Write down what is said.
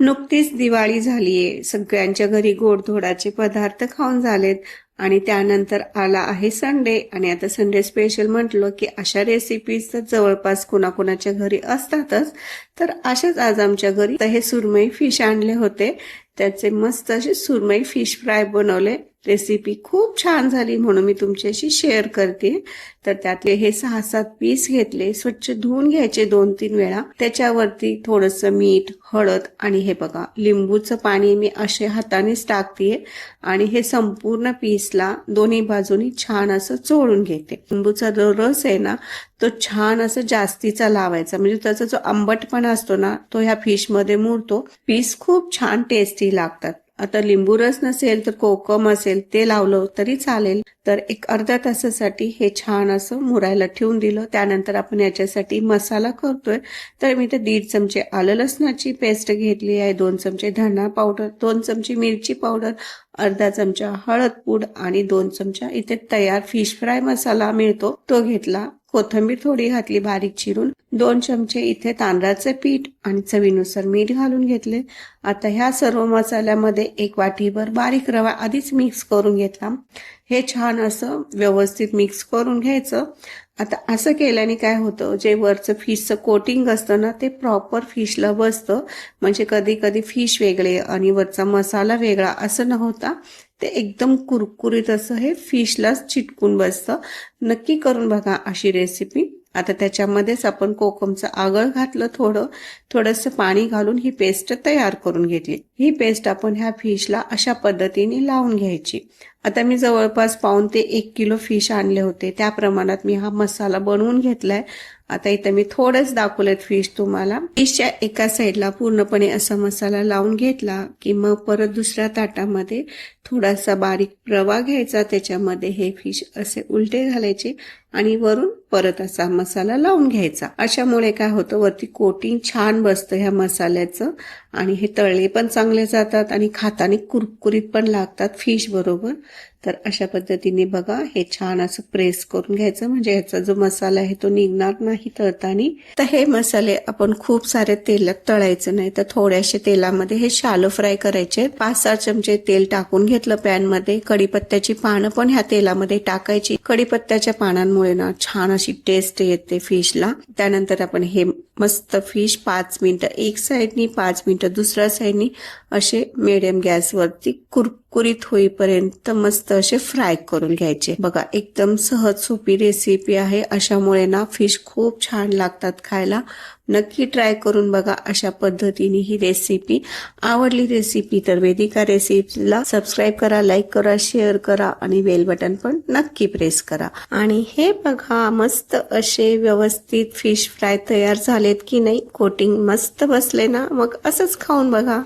नुकतीच दिवाळी झालीये. सगळ्यांच्या घरी गोडधोडाचे पदार्थ खाऊन झालेत. आणि त्यानंतर आला आहे संडे. आणि आता संडे स्पेशल म्हटलं की अशा रेसिपीज तर जवळपास कुणाकुणाच्या घरी असतातच. तर अशाच आज आमच्या घरी तर हे सुरमई फिश आणले होते. त्याचे मस्त असे सुरमई फिश फ्राय बनवले. रेसिपी खूप छान झाली म्हणून मी तुमच्याशी शेअर करते. तर त्यातले हे सहा सात पीस घेतले. स्वच्छ धुवून घ्यायचे दोन तीन वेळा. त्याच्यावरती थोडस मीठ हळद आणि हे बघा लिंबूचं पाणी मी असे हातानेच टाकते आणि हे संपूर्ण पीसला दोन्ही बाजूनी छान असं चोळून घेते. लिंबूचा जो रस आहे ना तो छान असं जास्तीचा लावायचा. म्हणजे त्याचा जो आंबटपणा असतो ना तो ह्या फिशमध्ये मुरतो. पीस खूप छान टेस्टी लागतात. आता लिंबू रस नसेल तर कोकम असेल ते लावलं तरी चालेल. तर एक अर्धा तासासाठी हे छान असं मुरायला ठेवून दिलं. त्यानंतर आपण याच्यासाठी मसाला करतोय. तर मी ते दीड चमचे आलं लसणाची पेस्ट घेतली आहे दोन चमचे धणा पावडर दोन चमचे मिरची पावडर अर्धा चमचा हळद पूड आणि दोन चमचा इथे तयार फिश फ्राय मसाला मिळतो. तो घेतला. कोथिंबीर थोडी घातली बारीक चिरून दोन चमचे इथे तांदळाचे पीठ आणि चवीनुसार मीठ घालून घेतले. आता ह्या सर्व मसाल्यामध्ये एक वाटीभर बारीक रवा आधीच मिक्स करून घेतला. हे छान असं व्यवस्थित मिक्स करून घ्यायचं. आता असं केल्याने काय होतं जे वरचं फिशचं कोटिंग असतं ना ते प्रॉपर फिशला बसतं. म्हणजे कधी कधी फिश वेगळे आणि वरचा मसाला वेगळा असं न होता ते एकदम कुरकुरीत असं हे फिशलाच चिटकून बसतं. नक्की करून बघा अशी रेसिपी आता त्याच्यामध्येच आपण कोकमचं आगळ घातलं थोडं थोडंसं पाणी घालून ही पेस्ट तयार करून घेतली. ही पेस्ट आपण ह्या फिशला अशा पद्धतीने लावून घ्यायची. आता मी जवळपास पाऊन ते एक किलो फिश आणले होते. त्या प्रमाणात मी हा मसाला बनवून घेतलाय. आता इथं मी थोडंच दाखवलेत फिश तुम्हाला. फिशच्या एका साईडला पूर्णपणे असा मसाला लावून घेतला की मग परत दुसऱ्या ताटामध्ये थोडासा बारीक रवा घ्यायचा. त्याच्यामध्ये हे फिश असे उलटे घालायचे आणि वरून परत असा मसाला लावून घ्यायचा. अशामुळे काय होतं वरती कोटिंग छान बसतं ह्या मसाल्याचं. आणि हे तळले पण चांगले जातात आणि खाताने कुरकुरीत पण लागतात फिश बरोबर. तर अशा पद्धतीने बघा हे छान असं प्रेस करून घ्यायचं. म्हणजे ह्याचा जो मसाला आहे तो निघणार नाही तळतानी. तर हे मसाले आपण खूप सारे तेलात तळायचं नाही. तर थोड्याशे तेलामध्ये हे शालो फ्राय करायचे. पाच सहा चमचे तेल टाकून घेतलं पॅनमध्ये कडीपत्त्याची पानं पण ह्या तेलामध्ये टाकायची. कडीपत्त्याच्या पानांमुळे ना छान अशी टेस्ट येते फिशला. त्यानंतर आपण हे मस्त फिश पाच मिनिटं एक साईडनी पाच मिनिट मिनिटं. दुसऱ्या साईडनी असे मिडियम गॅसवरती कुरकुरीत होईपर्यंत मस्त असे फ्राय करून घ्यायचे. बघा एकदम सहज सोपी रेसिपी आहे. अशामुळे ना फिश खूप छान लागतात खायला. नक्की ट्राय करून बघा अशा पद्धतीने ही रेसिपी आवडली रेसिपी तर वेदिका रेसिपीला सबस्क्राईब करा लाईक करा शेअर करा आणि बेल बटन पण नक्की प्रेस करा. आणि हे बघा मस्त असे व्यवस्थित फिश फ्राय तयार झालेत की नाही? कोटिंग मस्त बसले ना? मग असंच खाऊन बघा.